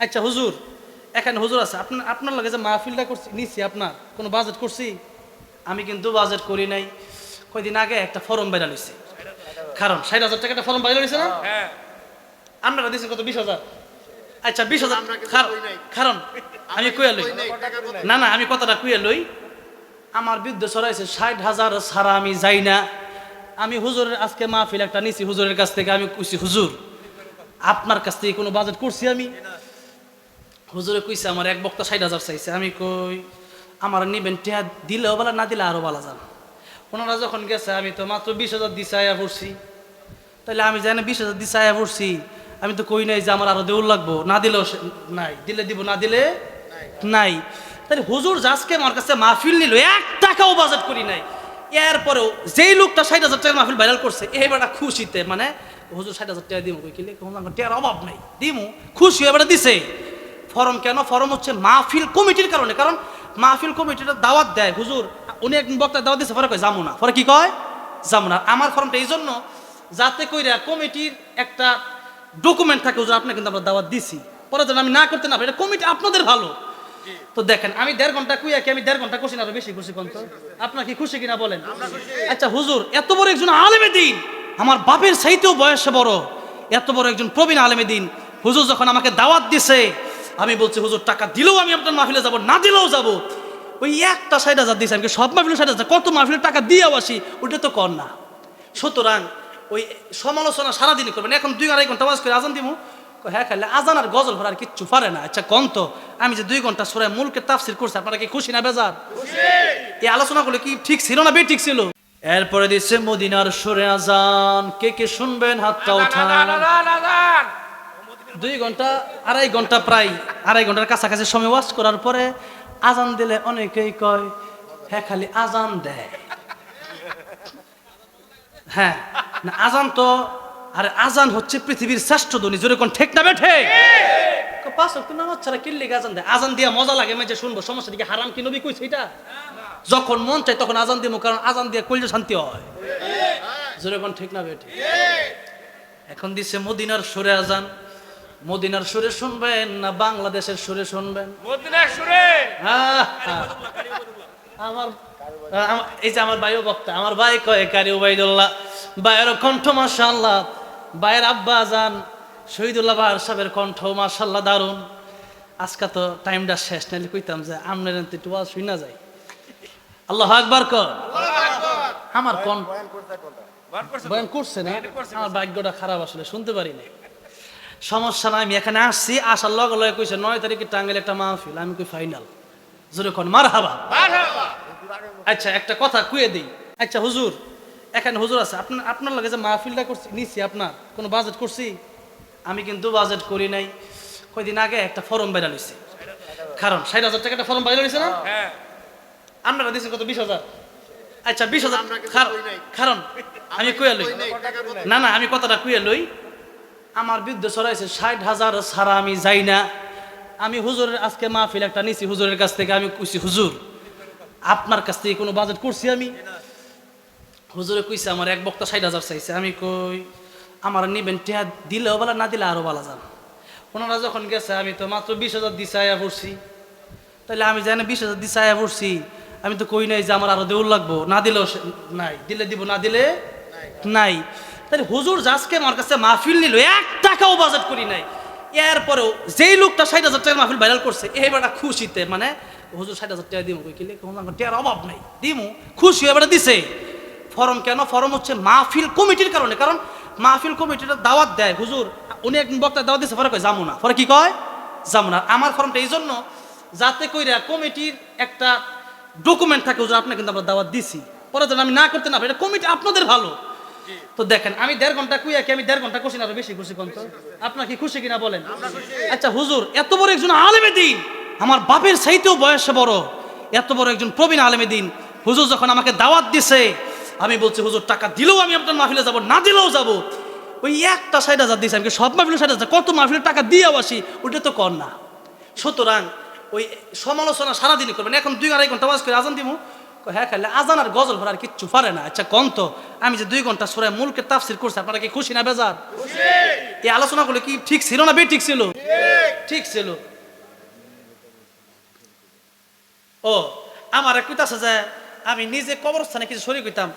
আচ্ছা হুজুর এখানে হুজুর আছে। আপনার আপনার লাগে যে মাহফিলটা করছি নিছি আপনার কোনো বাজেট করছি? আমি কিন্তু বাজেট করি নাই। কয়দিন আগে একটা ফর্ম বাইরা লইছি কারণ ষাট হাজার টাকা একটা ফর্ম বাইরা লইছে না? হ্যাঁ। আপনারা দিচ্ছেন কত? বিশ হাজার। আচ্ছা বিশ হাজার। কারণ- আমি কুয়া লই। না না আমি কথাটা কুয়ে লই। আমার বিরুদ্ধে ছড়াইছে ষাট হাজার ছাড়া আমি যাই না। আমি হুজুরের আজকে মাহফিল একটা নিছি হুজুরের কাছ থেকে আমি কইছি হুজুর আপনার কাছ থেকে কোনো বাজেট করছি আমি? হুজুরে কইছে, আমার এক বক্তা ষাট হাজার চাইছে। আমি কই, আমার নিবেন টিয়া দিলেও বলা, না দিলে আরও বলা যান ওনারা যখন গেছে, আমি তো মাত্র বিশ হাজার দিছে, আয়া পড়ছি। তাহলে আমি জানি বিশ হাজার দিছে, আয়া পড়ছি। আমি তো কই নাই যে আমার আরও দেউল লাগবো। না দিলেও নাই। দিলে দিব, না দিলে নাই। তাহলে হুজুর জাজকে আমার কাছে মাহফিল নিল, এক টাকাও বাজেট করি নাই। এরপরেও যেই লোকটা ষাট হাজার টাকা মাহফিল ভাইরাল করছে এবারটা খুশিতে মানে হুজুর ষাট হাজার টাকা দিমু কই? কিলে টিয়ার অভাব নাই। দিমু, খুশি এবারে দিছে। ফরম কেন? ফরম হচ্ছে মাহফিল কমিটির কারণে। কারণ মাহফিল কমিটিটা দাওয়াত দেয়। হুজুর উনি একদিন বক্তা দাওয়াত দিচ্ছে ফরে কয় যাব না। পরে কি কয়? যাব না। আমার ফর্মটা এই জন্য যাতে কইরা কমিটির একটা ডকুমেন্ট থাকে হুজুর আপনাকে কিন্তু আমরা দাওয়াত দিছি। পরে যেন আমি না করতে না পারি এটা কমিটি আপনাদের ভালো। তো দেখেন আমি দেড় ঘণ্টা কুইয়া কি আমি দেড় ঘণ্টা খুশি না আরও বেশি খুশি কোন তো আপনার কি খুশি কিনা বলেন? আচ্ছা হুজুর এত বড় একজন আলেমে দিন আমার বাপের চাইতেও বয়সে বড়। এত বড় একজন প্রবীণ আলেমে দিন হুজুর যখন আমাকে দাওয়াত দিছে আমি বলছি হুজুর টাকা দিলেও আমি আপনার মাহফিলে যাব না দিলেও যাব ওই একটা ষাট হাজার দিয়েছে আমি সব মাহফিলে ষাট হাজার কত মাহফিলের টাকা দিয়েও আসি ওটা তো কর না সুতরাং ওই সমালোচনা সারাদিনই করবেন এখন দুই আড়াই ঘণ্টা বাজ করে আজান দিব হ্যাঁ খাইলে আজান আর গজল ভরার কিচ্ছু পারে না আচ্ছা কন তো আমি যে দুই ঘণ্টা সরাই মূলকে তাফসির করছি আপনারা কি খুশি না বেজার এই আলোচনাগুলো কি ঠিক ছিল না বে ঠিক ছিল এরপরে দিচ্ছে মদিনার সরে আজান কে কে শুনবেন হাতটা উঠান দুই ঘণ্টা, আড়াই ঘণ্টা প্রায়, আড়াই ঘণ্টার কাছাকাছি সময় ওয়াশ করার পরে আজান দিলে অনেকেই কয় হ্যাঁ খালি আজান দেয় হ্যাঁ আজান তো, আরে আজান হচ্ছে পৃথিবীর শ্রেষ্ঠ ধ্বনি, জোরে কোন ঠিক না বেঠে পাঁচ অক্ট নামাজ ছাড়া কিল্লি আজান দেয়? আজান দিয়া মজা লাগে মেজে শুনব, সমস্যা দিকে হারাম কি নবী কইছে এটা? যখন মন চাই তখন আজান দিব কারণ আজান দিয়ে কইলে শান্তি হয়। জোরে কোন ঠিক না বেঠে এখন দিচ্ছে মদিনার সুরে আজান। মদিনার সুরে শুনবেন না বাংলাদেশের সুরে শুনবেন? মদিনা সুরে। আমার এই যে আমার ভাইও বক্তা আমার ভাই কয় কারি উবাইদুল্লাহ ভাইয়ের কণ্ঠ মাশাল্লাহ ভাইয়ের আব্বা আজান শহীদুল্লাহ বাহার সাহেবের কণ্ঠ মাশাল্লাহ দারুণ আজকে তো টাইমটা শেষ নাইলে কইতাম যে আমনের একটু ওয়াজ শুই না যায়। আল্লাহ আকবার কর। আমার কণ্ঠ করছে বয়ান করছে না? আমার ভাগ্যটা খারাপ আসলে শুনতে পারি না সমস্যা নাই আমি এখানে আসছি আসার লগে লগে কইছে নয় তারিখে টাঙ্গেল একটা মাহফিল আমি কই ফাইনাল জোরে কোন মার হাবা আচ্ছা একটা কথা কুয়ে দিই। আচ্ছা হুজুর এখানে হুজুর আছে আপনার আপনার লাগে যে মাহফিলটা করছি নিছি আপনার কোনো বাজেট করছি? আমি কিন্তু বাজেট করি নাই। কয়দিন আগে একটা ফর্ম বাইরা লইছি কারণ ষাট হাজার টাকা একটা ফর্ম বাইরা লইছে না? হ্যাঁ। আপনারা দিয়েছেন কত? বিশ হাজার। আচ্ছা বিশ হাজার। কারণ- আমি কুয়া লই। না না আমি কথাটা কুয়ে লই। আমার বিরুদ্ধে ছড়াইছে ষাট হাজার ছাড়া আমি যাই না। আমি হুজুরের আজকে মাহফিল একটা নিছি হুজুরের কাছ থেকে আমি কইছি হুজুর আপনার কাছ থেকে কোনো বাজেট করছি আমি? হুজুরে কইছে আমার এক বক্তা ষাট হাজার চাইছে। আমি কই আমার নিবেন টিয়া দিলেও বলা না দিলে আরও বলা যান ওনারা যখন গেছে আমি তো মাত্র বিশ হাজার দিছে আয়া পড়ছি তাহলে আমি জানি বিশ হাজার দিছে আয়া পড়ছি আমি তো কই নাই যে আমার আরও দেউল লাগবো। না দিলেও নাই। দিলে দিব না দিলে নাই। তাহলে হুজুর জাজকে আমার কাছে মাহফিল নিল, এক টাকাও বাজেট করি নাই। এরপরেও যেই লোকটা ষাট হাজার টাকা মাহফিল ভাইরাল করছে এবারটা খুশিতে মানে হুজুর ষাট হাজার টাকা দিমু কিলে টিয়ার অভাব নাই, দিমু, খুশি এবারে দিছে। ফরম কেন? ফরম হচ্ছে মাহফিল কমিটির কারণে, কারণ মাহফিল কমিটিটা দাওয়াত দেয়। হুজুর, উনি একদিন বক্তা দাওয়াত দিচ্ছে ফরে কয় যাব না। পরে কি কয়? যাব না। আমার ফর্মটা এই জন্য যাতে কইরা কমিটির একটা ডকুমেন্ট থাকে, হুজুর, আপনাকে কিন্তু আমরা দাওয়াত দিছি। পরে যেন আমি না করতে না এটা কমিটি আপনাদের ভালো। তো দেখেন, আমি দেড় ঘণ্টা কুইয়া কি আমি দেড় ঘণ্টা খুশি না বেশি খুশি কোন আপনার কি খুশি কিনা বলেন? আচ্ছা হুজুর, এত বড় একজন আলেমে দিন, আমার বাপের চাইতেও বয়সে বড়। এত বড় একজন প্রবীণ আলেমে দিন। হুজুর যখন আমাকে দাওয়াত দিছে, আমি বলছি, হুজুর, টাকা দিলেও আমি আপনার মাহফিলে যাব, না দিলেও যাব। ওই একটা ষাট হাজার দিয়েছে আমি সব মাহফিলে ষাট হাজার কত মাহফিলের টাকা দিয়েও আসি? ওটা তো কর না। সুতরাং ওই সমালোচনা সারাদিনই করবেন। এখন দুই আড়াই ঘণ্টা বাজ করে আজান দিব হ্যাঁ খাইলে আজান আর গজল ভরার কিচ্ছু পারে না। আচ্ছা কন তো? আমি যে দুই ঘণ্টা সরাই মূলকে তাফসির করছি আপনারা কি খুশি না বেজার? এই আলোচনাগুলো কি ঠিক ছিল না বে ঠিক ছিল? ঠিক। ছিল। ও আমার এক আছে যে আমি নিজে কবরস্থানে কিছু শরীর করতাম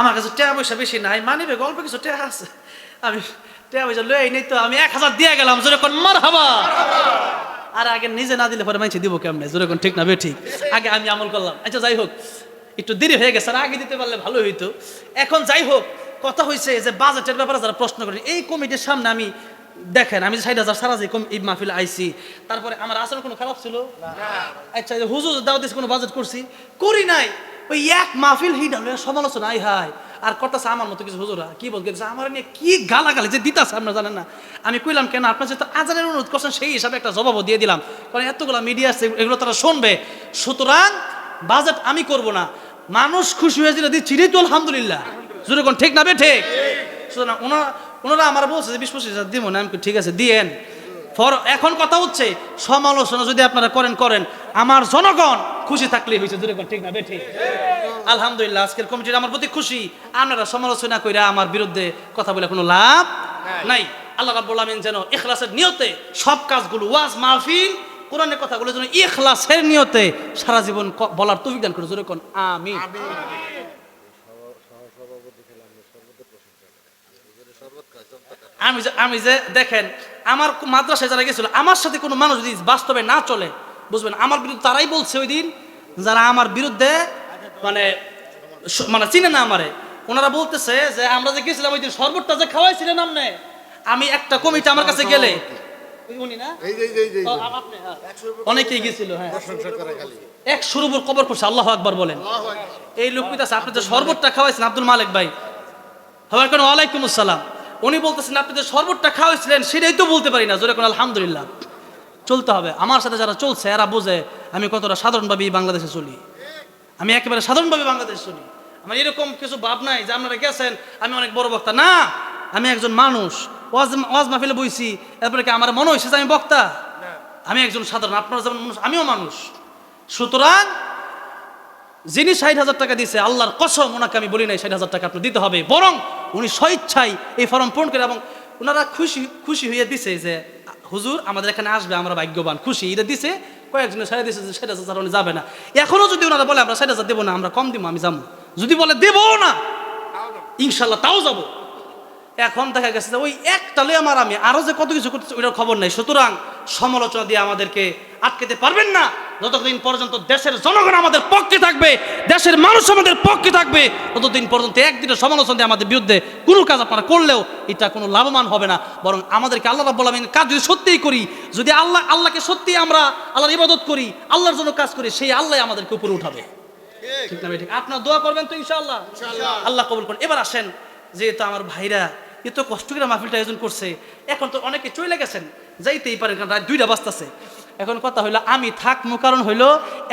আমার কাছে টাকা পয়সা বেশি নাই মানিবে গল্প কিছু টাকা আছে। আমি টাকা পয়সা লই নেই তো আমি এক হাজার দিয়ে গেলাম জোরে কোন মার হাবা আর আগে নিজে না দিলে পরে মাইছে দিব কেমনে? জোরে কোন ঠিক না বে ঠিক। আগে আমি আমল করলাম। আচ্ছা যাই হোক। একটু দেরি হয়ে গেছে আর আগে দিতে পারলে ভালো হইতো। এখন যাই হোক কথা হয়েছে যে বাজেটের ব্যাপারে যারা প্রশ্ন করেন এই কমিটির সামনে আমি দেখেন আমি ষাট হাজার সারা যে এই মাহফিলে আইছি তারপরে আমার আচরণ কোনো খারাপ ছিল? আচ্ছা হুজুর দাও দিস কোনো বাজেট করছি? করি নাই। ওই এক মাহফিল হিডা লইয়া সমালোচনা আই হাই আর করতেছে আমার মতো কিছু হুজুরা। কি বলতে আমার নিয়ে কি গালাগালি যে দিতাছে আপনারা জানেন না। আমি কইলাম কেন? আপনার যেহেতু আজানের অনুরোধ করছেন সেই হিসাবে একটা জবাবও দিয়ে দিলাম। কারণ এতগুলো মিডিয়া আছে এগুলো তারা শুনবে। সুতরাং বাজেট আমি করব না। মানুষ খুশি হয়ে যেটা দিচ্ছি রে তো আলহামদুলিল্লাহ। জোরে কোন ঠিক না বে ঠিক? সুতরাং ওনারা ওনারা আমার বলছে যে বিশ পঁচিশ হাজার দিব না আমি ঠিক আছে দিয়েন। ফর এখন কথা হচ্ছে সমালোচনা যদি আপনারা করেন করেন। আমার জনগণ খুশি থাকলেই হয়েছে দূরে ঠিক না বেঠিক আলহামদুলিল্লাহ আজকের কমিটির আমার প্রতি খুশি। আপনারা সমালোচনা কইরা আমার বিরুদ্ধে কথা বলে কোনো লাভ নাই। আল্লাহ রাব্বুল আমিন যেন ইখলাসের নিয়তে সব কাজগুলো ওয়াজ মাহফিল কোরআনের কথাগুলো যেন ইখলাসের নিয়তে সারা জীবন বলার তৌফিক দান করে জোরে কোন আমিন। আমি যে আমি যে দেখেন আমার মাদ্রাসায় যারা গেছিল আমার সাথে কোনো মানুষ যদি বাস্তবে না চলে বুঝবেন আমার বিরুদ্ধে তারাই বলছে ওই দিন যারা আমার বিরুদ্ধে মানে মানে চিনে না আমারে ওনারা বলতেছে যে আমরা যে গেছিলাম ওই দিন শরবতটা যে খাওয়াইছিলেন আপনি আমি একটা কমিটি আমার কাছে গেলে অনেকেই গেছিল হ্যাঁ। কবর করছে আল্লাহ আকবার বলেন। এই লোক আপনি যে শরবতটা খাওয়াইছেন আব্দুল মালিক ভাই। ওয়ালাইকুম আসসালাম। উনি বলতেছেন আপনি যে শরবতটা খাওয়াইছিলেন সেটাই তো বলতে পারি না। জোরে কোন আলহামদুলিল্লাহ। চলতে হবে। আমার সাথে যারা চলছে এরা বোঝে আমি কতটা সাধারণভাবে বাংলাদেশে চলি। আমি একেবারে সাধারণভাবে বাংলাদেশে চলি। আমার এরকম কিছু ভাব নাই যে আপনারা গেছেন আমি অনেক বড় বক্তা। না আমি একজন মানুষ। ওয়াজ ওয়াজ মাহফিলে বইছি এরপরে কি আমার মনে হয়েছে যে আমি বক্তা? আমি একজন সাধারণ আপনারা যেমন মানুষ আমিও মানুষ। সুতরাং যিনি ষাট হাজার টাকা দিয়েছে আল্লাহর কসম ওনাকে আমি বলি নাই ষাট হাজার টাকা আপনার দিতে হবে। বরং উনি স্বেচ্ছায় এই ফর্ম পূরণ করে এবং ওনারা খুশি খুশি হয়ে দিছে যে হুজুর আমাদের এখানে আসবে আমরা ভাগ্যবান। খুশি এটা দিছে কয়েকজনে ষাট দিয়েছে যে ষাট হাজার উনি যাবে না। এখনও যদি ওনারা বলে আমরা ষাট হাজার দেবো না আমরা কম দিব আমি যাব। যদি বলে দেবো না ইনশাল্লাহ তাও যাব। এখন দেখা গেছে যে ওই একটা লয়ে আমার আমি আরও যে কত কিছু করতেছে ওইটার খবর নাই। সুতরাং সমালোচনা দিয়ে আমাদেরকে আটকেতে পারবেন না। যতদিন পর্যন্ত দেশের জনগণ আমাদের পক্ষে থাকবে দেশের মানুষ আমাদের পক্ষে থাকবে ততদিন পর্যন্ত একদিনের সমালোচনা দিয়ে আমাদের বিরুদ্ধে কোনো কাজ আপনারা করলেও এটা কোনো লাভবান হবে না। বরং আমাদেরকে আল্লাহ রাব্বুল আলামিন কাজ যদি সত্যিই করি যদি আল্লাহ আল্লাহকে সত্যি আমরা আল্লাহর ইবাদত করি আল্লাহর জন্য কাজ করি সেই আল্লাহ আমাদেরকে উপরে উঠাবে। ঠিক না ঠিক। আপনার দোয়া করবেন তো ইনশাআল্লাহ। আল্লাহ কবুল করুন। এবার আসেন যেহেতু আমার ভাইরা এত কষ্ট করে মাহফিলটা আয়োজন করছে। এখন তো অনেকে চলে গেছেন, যাইতেই পারেন কারণ রাত দুইটা বাজতেছে। এখন কথা হইল, আমি থাকব কারণ হইল,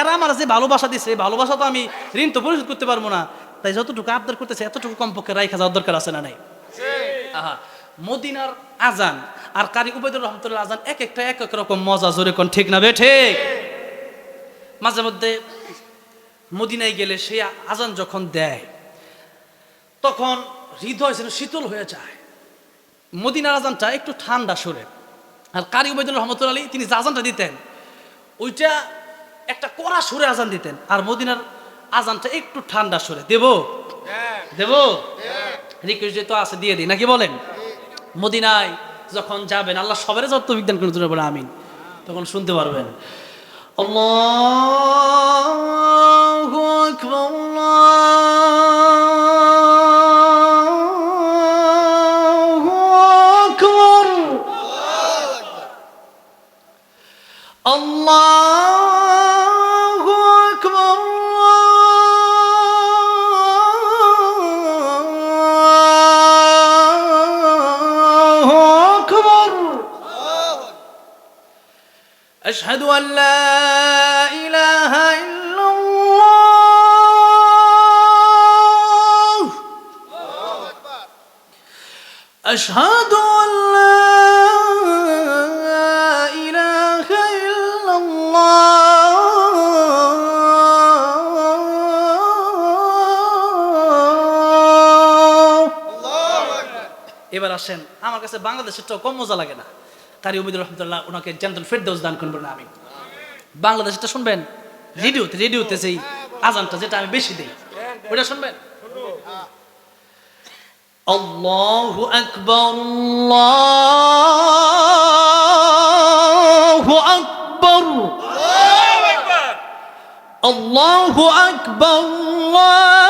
এরা আমার যে ভালোবাসা দিছে ভালোবাসা তো আমি ঋণ তো পরিশোধ করতে পারব না। তাই যতটুকু আবদার করতেছে, এতটুকু কমপক্ষে রাইখা যাওয়ার দরকার আছে না নাই? মদিনার আজান আর কারি উবেদুর রহমতুল্লাহ আজান এক একটা এক এক রকম মজা জোরে কোন ঠিক না বে? ঠিক। মাঝে মধ্যে মদিনায় গেলে সে আজান যখন দেয়, তখন হৃদয় যেন শীতল হয়ে যায়। মদিনার আজানটা একটু ঠান্ডা সুরে। আর কারি উবাইদুল রহমতুল্লা আলী তিনি যে আজানটা দিতেন, ওইটা একটা কড়া সুরে আজান দিতেন, আর মদিনার আজানটা একটু ঠান্ডা সুরে। দেব? দেব? রিকোয়েস্ট তো আছে, দিয়ে দিই। নাকি বলেন? মদিনায় যখন যাবেন, আল্লাহ সবারই যত বিজ্ঞান করে জন্য বলে আমিন। তখন শুনতে পারবেন। আল্লাহু আকবার, আল্লাহু أشهد أن لا إله إلا الله أشهد أن لا إله إلا الله এবার আসেন আমার কাছে বাংলাদেশের তো কম মজা লাগে না কারি উবিদুর রহমতুল্লাহ ওনাকে জেন্টাল ফেরদৌস দান করবেন আমি বাংলাদেশটা শুনবেন রেডিওতে রেডিওতে সেই আজানটা যেটা আমি বেশি দিই ওটা শুনবেন? আল্লাহু আকবার। আল্লাহু আকবার। আল্লাহু আকবার আল্লাহু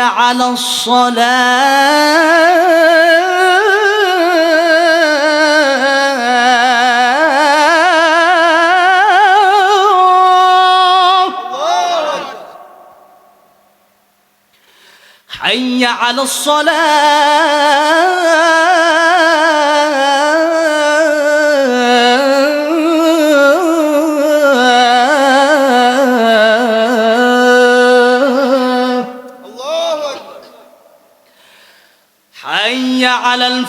على الصلاة. حي على الصلاة.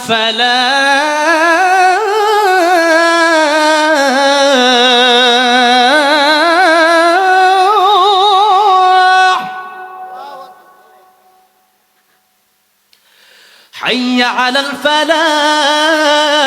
الفلاح حي على الفلاح.